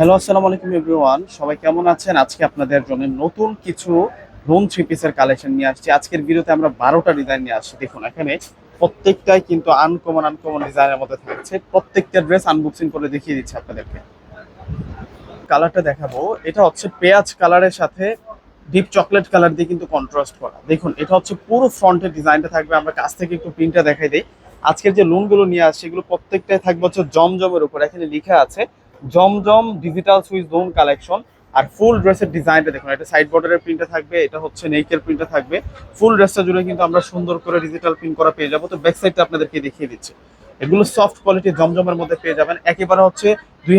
Hello, আসসালামু আলাইকুম everyone. সবাই কেমন আছেন? আজকে আপনাদের জন্য নতুন কিছু লোন থ্রি পিসের কালেকশন নিয়ে আসছি। আজকের ভিডিওতে আমরা বারোটা ডিজাইন নিয়ে আসছি। দেখুন, এখানে প্রত্যেকটাই কিন্তু আনকমন আনকমন ডিজাইনের মধ্যে থাকছে। প্রত্যেকটা ড্রেস আনবক্সিং করে দেখিয়ে দিচ্ছি আপনাদেরকে। কালারটা দেখাবো। এটা হচ্ছে পেঁয়াজ কালারের সাথে ডিপ চকলেট কালার দিয়ে কিন্তু কন্ট্রাস্ট করা। দেখুন, এটা হচ্ছে পুরো ফ্রন্টের ডিজাইনটা থাকবে। আমরা কাছ থেকে একটু প্রিন্টটা দেখাই দিই। আজকের যে লোনগুলো নিয়ে আসছে, এগুলো প্রত্যেকটাই থাকবে হচ্ছে জমজমের উপর। এখানে লেখা আছে Zamzam digital Swiss lawn collection আর ফুল ড্রেসের ডিজাইনটা দেখুন, এটা সাইড বর্ডারের প্রিন্টটা থাকবে, এটা হচ্ছে নেকের প্রিন্টটা থাকবে। ফুল ড্রেসটা জুড়ে কিন্তু আমরা সুন্দর করে ডিজিটাল প্রিন্ট করা পেয়ে যাব। তো ব্যাক সাইডটা আপনাদেরকে দেখিয়ে দিচ্ছি। এগুলো সফট কোয়ালিটি জমজমের মধ্যে পেয়ে যাবেন। একেবারে হচ্ছে দুই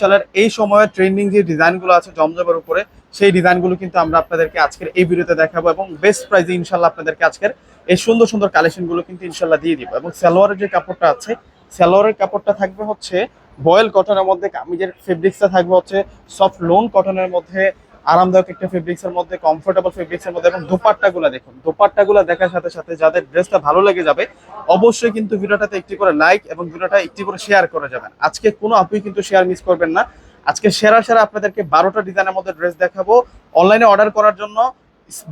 সালের এই সময়ের ট্রেন্ডিং যে ডিজাইনগুলো আছে জমজমের উপরে, সেই ডিজাইনগুলো কিন্তু আমরা আপনাদেরকে আজকের এই ভিডিওতে দেখাবো এবং বেস্ট প্রাইজে ইনশাল্লাহ আপনাদেরকে আজকের এই সুন্দর সুন্দর কালেকশনগুলো কিন্তু ইনশাল্লাহ দিয়ে দিব। এবং সালোয়ারের যে কাপড়টা আছে সালোয়ারের কাপড়টা থাকবে হচ্ছে বয়েল কটনের মধ্যে, কামিজের ফেব্রিক্সটা থাকবে হচ্ছে সফট লোন কটনের মধ্যে, আরামদায়ক একটা ফেব্রিক্সের মধ্যে কমফোর্টেবল ফেব্রিক্সের মধ্যে এবং দোপাট্টাগুলো দেখুন। দোপাট্টাগুলো দেখার সাথে সাথে যাদের ড্রেসটা ভালো লেগে যাবে, অবশ্যই কিন্তু ভিডিওটাতে একটি করে লাইক এবং ভিডিওটা একটি করে শেয়ার করে যাবেন। আজকে কোনো আপুই কিন্তু শেয়ার মিস করবেন না। আজকে সেরা সেরা আপনাদেরকে বারোটা ডিজাইনের মধ্যে ড্রেস দেখাবো। অনলাইনে অর্ডার করার জন্য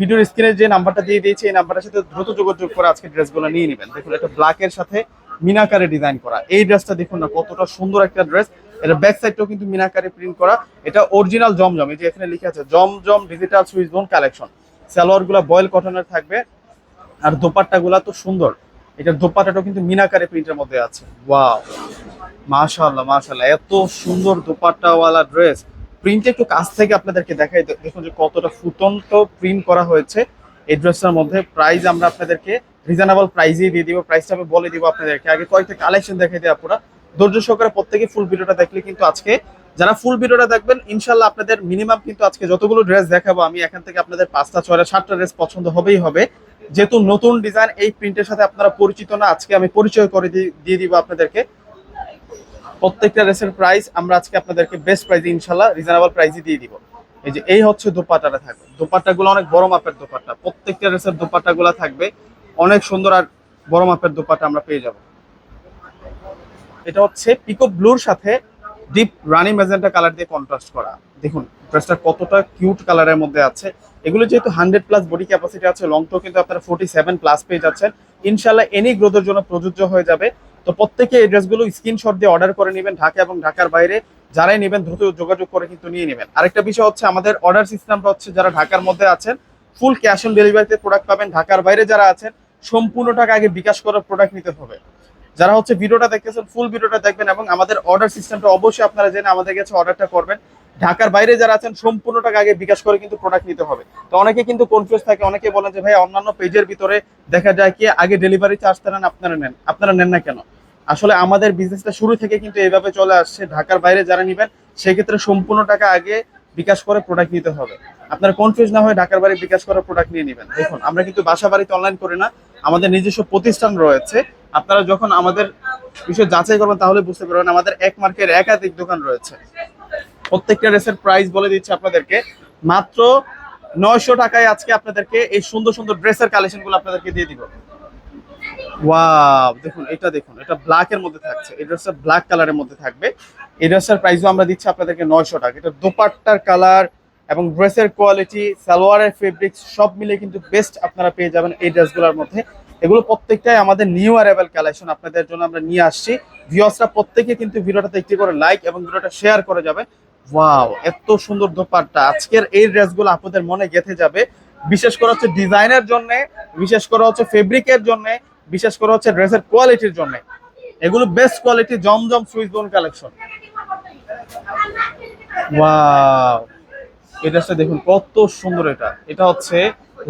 ভিডিওর স্ক্রিনে যে নাম্বারটা দিয়ে দিয়েছি, এই নাম্বারের সাথে দ্রুত যোগাযোগ করে আজকে ড্রেসগুলো নিয়ে নেবেন। দেখুন, এটা ব্ল্যাকের সাথে মিনাকারে ডিজাইন করা। এই ড্রেসটা দেখুন না, কতটা সুন্দর একটা ড্রেস এটা ব্যাক সাইডটাও কিন্তু মিনাকারে প্রিন্ট করা। এটা অরিজিনাল জমজম, এই যে এখানে লিখে আছে, Zamzam digital Swiss lawn collection সালোয়ারগুলা voile কটনের থাকবে। আর দোপাট্টা গুলা তো সুন্দর। এটার দোপাট্টাটাও কিন্তু মিনাকারে প্রিন্টের মধ্যে আছে। ওয়াও মাশাআল্লাহ মাশাআল্লাহ, এত সুন্দর দোপাট্টাওয়ালা ড্রেস প্রিন্ট একটু কাছ থেকে আপনাদেরকে দেখাই দেখুন যে কতটা ফুটন্ত প্রিন্ট করা হয়েছে। এই ড্রেসটার মধ্যে প্রাইস আমরা আপনাদেরকে রিজনেবল প্রাইসেই দিয়ে দিব, প্রাইসটা আমি বলে দিব আপনাদেরকে। আগে কয়েকটা কালেকশন দেখাই দিই আপনারা ধৈর্য সহকারে প্রত্যেকে ফুল ভিডিওটা দেখলে কিন্তু আজকে, যারা ফুল ভিডিওটা দেখবেন ইনশাল্লাহ আপনাদের মিনিমাম কিন্তু আজকে যতগুলো ড্রেস দেখাবো, আমি এখান থেকে আপনাদের পাঁচটা, ছয়টা, সাতটা ড্রেস পছন্দ হবেই হবে। যেহেতু নতুন ডিজাইন এই প্রিন্টের সাথে আপনারা পরিচিত না, আজকে আমি পরিচয় করে দিয়ে দিব আপনাদেরকে। প্রত্যেকটা ড্রেসের প্রাইস আমরা আজকে আপনাদেরকে বেস্ট প্রাইসে ইনশাল্লাহ রিজনেবল প্রাইসে দিয়ে দিব। এই যে, এই হচ্ছে দোপাট্টাটা থাকবে। দোপাট্টাগুলো অনেক বড় মাপের দোপাট্টা। প্রত্যেকটা ড্রেসের দোপাট্টাগুলো থাকবে। অনেক সুন্দর আর বড় মাপের দোপাট্টা আমরা পেয়ে যাব। এটা হচ্ছে পিকো ব্লুর সাথে ডিপ রানি ম্যাজেন্টা কালার দিয়ে কন্ট্রাস্ট করা। দেখুন ড্রেসটা কতটা কিউট কালারের মধ্যে আছে। এগুলো যেহেতু হান্ড্রেড প্লাস বডি ক্যাপাসিটি আছে লংটাও কিন্তু আপনারা ফোর্টি সেভেন প্লাস পেয়ে যাচ্ছেন। ইনশাল্লাহ এনি গ্রোথের জন্য প্রযোজ্য হয়ে যাবে। তো প্রত্যেকে এই ড্রেসগুলো স্ক্রিনশট দিয়ে অর্ডার করে নেবেন ঢাকা এবং ঢাকার বাইরে। যারাই নেবেন, দ্রুত যোগাযোগ করে কিন্তু নিয়ে নেবেন। আরেকটা বিষয় হচ্ছে, আমাদের অর্ডার সিস্টেমটা হচ্ছে যারা ঢাকার মধ্যে আছেন ফুল ক্যাশ অন ডেলিভারিতে প্রোডাক্ট পাবেন। ঢাকার বাইরে যারা আছেন, সম্পূর্ণ টাকা আগে বিকাশ করে প্রোডাক্ট নিতে হবে। যারা হচ্ছে ভিডিওটা দেখতেছেন, ফুল ভিডিওটা দেখবেন এবং আমাদের অর্ডার সিস্টেমটা অবশ্যই আপনারা জেনে আমাদের কাছে অর্ডারটা করবেন। ঢাকার বাইরে যারা আছেন, সম্পূর্ণ টাকা আগে বিকাশ করে কিন্তু প্রোডাক্ট নিতে হবে। তো অনেকে কিন্তু কনফিউজ থাকে, অনেকে বলেন যে, ভাই, অন্যান্য পেজের ভিতরে দেখা যায় কি, আগে ডেলিভারি চার্জটা নেন আপনারা নেন আপনারা নেন না কেন? আসলে আমাদের বিজনেসটা শুরু থেকে কিন্তু এইভাবে চলে আসছে। ঢাকার বাইরে যারা নেবেন, সেক্ষেত্রে সম্পূর্ণ টাকা আগে বিকাশ করে প্রোডাক্ট নিতে হবে। আপনারা কনফিউজ না হয়ে ঢাকার বাইরে বিকাশ করে প্রোডাক্ট নিয়ে নেবেন। দেখুন, আমরা কিন্তু বাসা বাড়িতে অনলাইন করি না, আমাদের নিজস্ব প্রতিষ্ঠান রয়েছে। আপনারা যখন আমাদের বিষয় যাচাই করবেন, তাহলে বুঝতে পারবেন আমাদের এক মার্কের একাধিক দোকান রয়েছে। প্রত্যেকটা ড্রেসের প্রাইস বলে দিচ্ছে আপনাদেরকে। মাত্র নয়শো টাকায় আজকে আপনাদেরকে এই সুন্দর সুন্দর ড্রেসের কালেকশনগুলো আপনাদেরকে দিয়ে দিব। ওয়াও দেখুন, এটা দেখুন, এটা ব্ল্যাক এর মধ্যে থাকছে। এই ড্রেসটা ব্ল্যাক কালারের মধ্যে থাকবে। এই ড্রেসটার প্রাইসও আমরা দিচ্ছি আপনাদেরকে নয়শো টাকা। এটা দোপাট্টার কালার এবং ড্রেসের কোয়ালিটি সালোয়ারের ফেব্রিক্স সব মিলে কিন্তু বেস্ট আপনারা পেয়ে যাবেন এই ড্রেসগুলোর মধ্যে। এগুলো প্রত্যেকটাই আমাদের নিউ অ্যারাইভেল কালেকশন আপনাদের জন্য আমরা নিয়ে আসছি। ভিউয়ার্সরা প্রত্যেকে কিন্তু ভিডিওটাতে একটি করে লাইক এবং ভিডিওটা শেয়ার করে যাবে। ওয়াও এত সুন্দর দোপাট্টা। আজকের এই ড্রেসগুলো আপনাদের মনে গেঁথে যাবে। বিশেষ করে হচ্ছে ডিজাইনের জন্য, বিশেষ করে হচ্ছে ফেব্রিকের জন্য, বিশেষ করে হচ্ছে ড্রেসের কোয়ালিটির জন্য। এগুলো বেস্ট কোয়ালিটি জমজম সুইচ বোন কালেকশন ওয়াও এই ড্রেসটা দেখুন, কত সুন্দর এটা। এটা হচ্ছে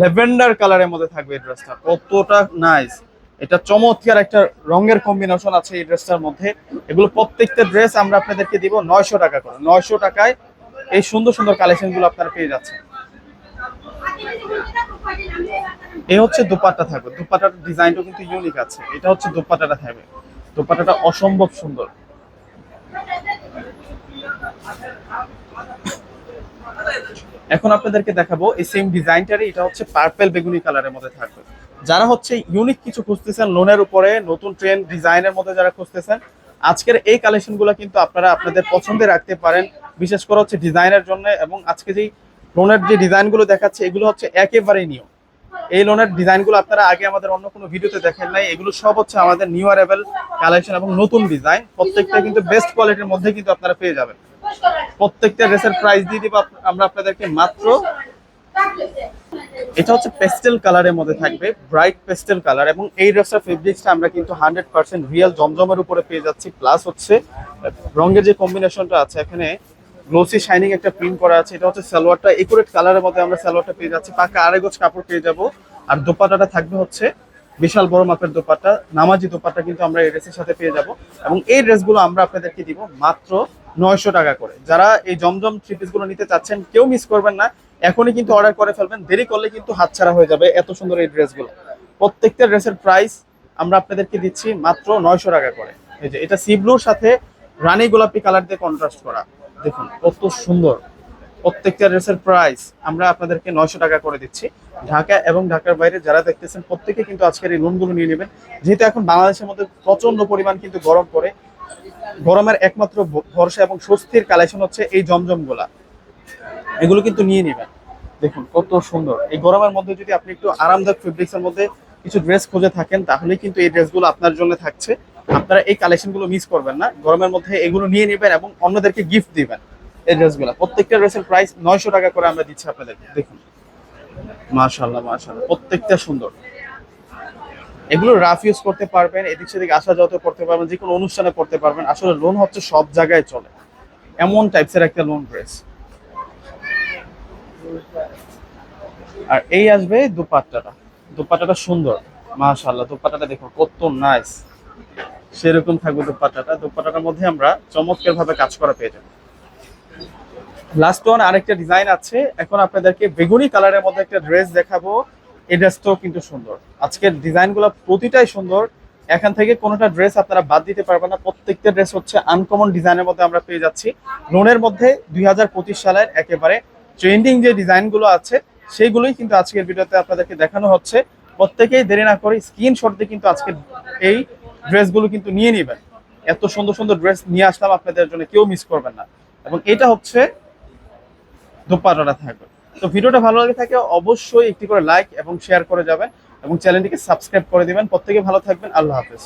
ল্যাভেন্ডার কালারের মধ্যে থাকবে এই ড্রেসটা কতটা নাইস এটা চমৎকার একটা রঙের কম্বিনেশন আছে এই ড্রেসটার মধ্যে। এগুলো প্রত্যেকটা ড্রেস আমরা আপনাদেরকে দিব নয়শো টাকা করে। নয়শো টাকায় এই সুন্দর সুন্দর কালেকশনগুলো আপনারা পেয়ে যাচ্ছেন। এই হচ্ছে দোপাট্টা থাকবে। দোপাট্টার ডিজাইনটা কিন্তু ইউনিক আছে। এটা হচ্ছে দোপাট্টাটা থাকবে। দোপাট্টাটা অসম্ভব সুন্দর। এখন আপনাদেরকে দেখাবো এই সেম ডিজাইনটারই এটা হচ্ছে পার্পেল বেগুনি কালারের মধ্যে থাকবে। যারা হচ্ছে ইউনিক কিছু খুঁজতেছেন লোনের উপরে নতুন ট্রেন্ড ডিজাইনের মধ্যে যারা খুঁজতেছেন, আজকের এই কালেকশনগুলো কিন্তু আপনারা আপনাদের পছন্দে রাখতে পারেন, বিশেষ করে হচ্ছে ডিজাইনের জন্য এবং আজকে যেই লোনের যে ডিজাইনগুলো দেখাচ্ছে, এগুলো হচ্ছে একেবারেই নিয়ম এই লোনের ডিজাইনগুলো আপনারা আগে আমাদের অন্য কোনো ভিডিওতে দেখেন নাই, এগুলো সব হচ্ছে আমাদের নিউ অ্যারেবল কালেকশন এবং নতুন ডিজাইন প্রত্যেকটা কিন্তু বেস্ট কোয়ালিটির মধ্যে কিন্তু আপনারা পেয়ে যাবেন। প্রত্যেকটা ড্রেসের প্রাইস দিয়ে দিব আমরা আপনাদেরকে মাত্র এটা হচ্ছে পেস্টেল কালারের মধ্যে থাকবে ব্রাইট পেস্টেল কালার এবং এই ড্রেসটার ফেব্রিক্সটা আমরা কিন্তু হান্ড্রেড পার্সেন্ট রিয়েল জমজমের উপরে পেয়ে যাচ্ছি প্লাস হচ্ছে রঙের যে কম্বিনেশনটা আছে, এখানে গ্লোসি শাইনিং একটা প্রিন্ট করা আছে, এটা হচ্ছে সালোয়ারটা একুরেট কালারের মধ্যে আমরা সালোয়ারটা পেয়ে যাচ্ছি, পাকা আড়াই গজ কাপড় পেয়ে যাব, আর দোপাটাটা থাকবে হচ্ছে বিশাল বড় মাপের দোপাট্টা, নামাজি দোপাট্টা কিন্তু আমরা এই ড্রেসের সাথে পেয়ে যাব, এবং এই ড্রেসগুলো আমরা আপনাদেরকে দিব মাত্র নয়শো টাকা করে। যারা এই জমজম থ্রি পিসগুলো নিতে চাচ্ছেন, কেউ মিস করবেন না। এখনই কিন্তু অর্ডার করে ফেলবেন। দেরি করলে কিন্তু হাতছাড়া হয়ে যাবে এত সুন্দর এই ড্রেসগুলো প্রত্যেকটা ড্রেসের প্রাইস আমরা আপনাদেরকে দিচ্ছি মাত্র নয়শো টাকা করে। এই যে, এটা সি ব্লুর সাথে রানী গোলাপি কালার দিয়ে কন্ট্রাস্ট করা। দেখুন, কত সুন্দর। প্রত্যেকটা ড্রেসের প্রাইস আমরা আপনাদেরকে নয়শো টাকা করে দিচ্ছি। ঢাকা এবং ঢাকার বাইরে যারা দেখতেছেন, প্রত্যেকে কিন্তু আজকের এই লোনগুলো নিয়ে নেবেন। যেহেতু এখন বাংলাদেশের মধ্যে প্রচণ্ড পরিমাণ কিন্তু গরম পড়ে গরমের একমাত্র ভরসা এবং স্বস্তির কালেকশন হচ্ছে এই জমজমগুলা। এগুলো কিন্তু নিয়ে নেবেন। দেখুন, কত সুন্দর। এই গরমের মধ্যে যদি আপনি একটু আরামদায়ক ফেব্রিক্স এর মধ্যে কিছু ড্রেস খুঁজে থাকেন তাহলে কিন্তু এই ড্রেসগুলো আপনার জন্য থাকছে। আপনারা এই কালেকশনগুলো মিস করবেন না। গরমের মধ্যে এগুলো নিয়ে নেবেন এবং অন্যদেরকে গিফট দিবেন এই ড্রেসগুলো প্রত্যেকটা ড্রেসের প্রাইস নয়শো টাকা করে আমরা দিচ্ছি আপনাদেরকে। দেখুন। মাশাল্লাহ মাশাল্লাহ প্রত্যেকটা সুন্দর। এগুলো রাফ ইউজ করতে পারবেন, এদিক সেদিক আসা যাওয়া করতে পারবেন, যে কোনো অনুষ্ঠানে করতে পারবেন। আসলে লোন হচ্ছে সব জায়গায় চলে। এমন টাইপসের একটা লোন ড্রেস আর এই আসবে দুপাট্টাটা। দুপাট্টাটা সুন্দর, মাশাআল্লাহ, দুপাট্টাটা দেখো কত নাইস সেরকম থাকবে দুপাট্টাটা। দুপাট্টাটার মধ্যে আমরা চমৎকার ভাবে কাজ করা পেয়ে যাব। লাস্ট ওয়ান আরেকটা ডিজাইন আছে। এখন আপনাদেরকে বেগুনি কালারের মধ্যে একটা ড্রেস দেখাবো। এই ড্রেসটাও কিন্তু সুন্দর। আজকের ডিজাইনগুলো প্রতিটাই সুন্দর। এখান থেকে কোনোটা ড্রেস আপনারা বাদ দিতে পারবেন না। প্রত্যেকটা ড্রেস হচ্ছে আনকমন ডিজাইনের মধ্যে আমরা পেয়ে যাচ্ছি। লোনের মধ্যে দুই হাজার পঁচিশ সালের একেবারে ট্রেন্ডিং যে ডিজাইনগুলো আছে, সেইগুলোই কিন্তু আজকের ভিডিওতে আপনাদেরকে দেখানো হচ্ছে। প্রত্যেকেই দেরি না করে স্ক্রিনশট দিয়ে কিন্তু আজকে এই ড্রেসগুলো কিন্তু নিয়ে নেবেন। এত সুন্দর সুন্দর ড্রেস নিয়ে আসলাম আপনাদের জন্য, কেউ মিস করবেন না। এবং এটা হচ্ছে দোপাটাটা থাকবে। তো ভিডিওটা ভালো লাগে থাকে, অবশ্যই একটি করে লাইক এবং শেয়ার করে যাবেন এবং চ্যানেলটিকে সাবস্ক্রাইব করে দিবেন। প্রত্যেকে ভালো থাকবেন। আল্লাহ হাফেজ।